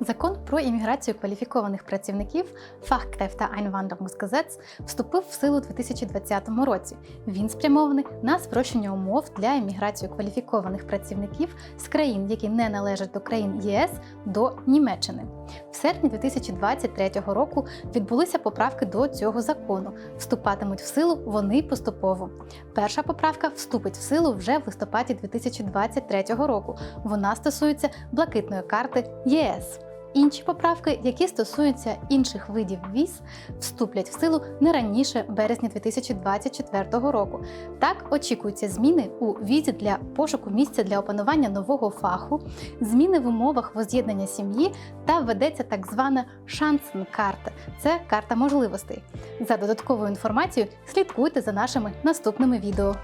Закон про імміграцію кваліфікованих працівників Fachkräfteeinwanderungsgesetz вступив в силу у 2020 році. Він спрямований на спрощення умов для імміграції кваліфікованих працівників з країн, які не належать до країн ЄС, до Німеччини. В серпні 2023 року відбулися поправки до цього закону. Вступатимуть в силу вони поступово. Перша поправка вступить в силу вже в листопаді 2023 року. Вона стосується блакитної карти ЄС. Інші поправки, які стосуються інших видів віз, вступлять в силу не раніше березня 2024 року. Так очікуються зміни у візі для пошуку місця для опанування нового фаху, зміни в умовах воз'єднання сім'ї та введеться так звана шансен-карта – це карта можливостей. За додатковою інформацією слідкуйте за нашими наступними відео.